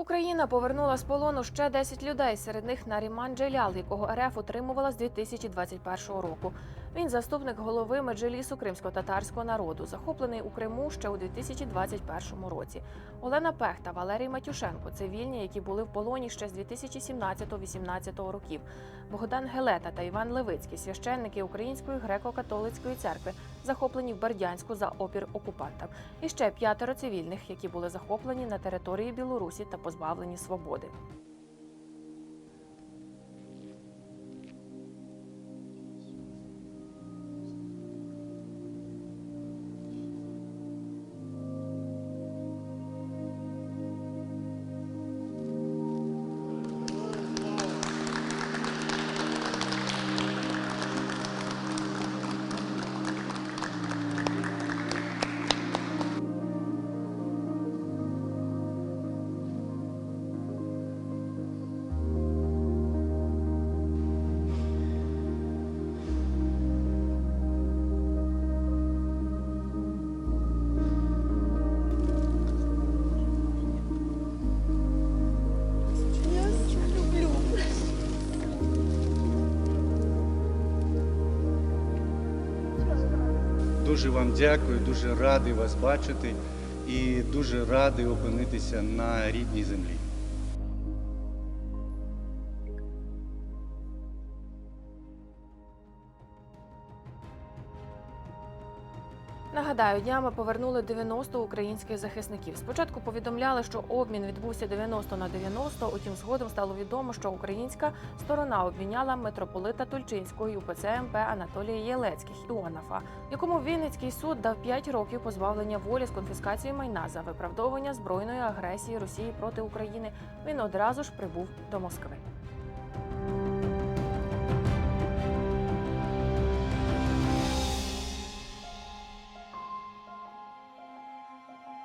Україна повернула з полону ще 10 людей. Серед них Наріман Джелял, якого РФ утримувала з 2021 року. Він заступник голови меджлісу кримсько-татарського народу, захоплений у Криму ще у 2021 році. Олена Пех та Валерій Матюшенко цивільні, які були в полоні ще з 2017-18 років. Богдан Гелета та Іван Левицький, священники Української греко-католицької церкви, захоплені в Бердянську за опір окупантам. І ще п'ятеро цивільних, які були захоплені на території Білорусі та позбавлені свободи. Дуже вам дякую, дуже радий вас бачити і дуже радий опинитися на рідній землі. Нагадаю, днями повернули 90 українських захисників. Спочатку повідомляли, що обмін відбувся 90 на 90, Утім, згодом стало відомо, що українська сторона обміняла митрополита Тульчинського і УПЦ МП Анатолія Єлецьких Іонафа, якому Вінницький суд дав 5 років позбавлення волі з конфіскації майна за виправдовування збройної агресії Росії проти України. Він одразу ж прибув до Москви.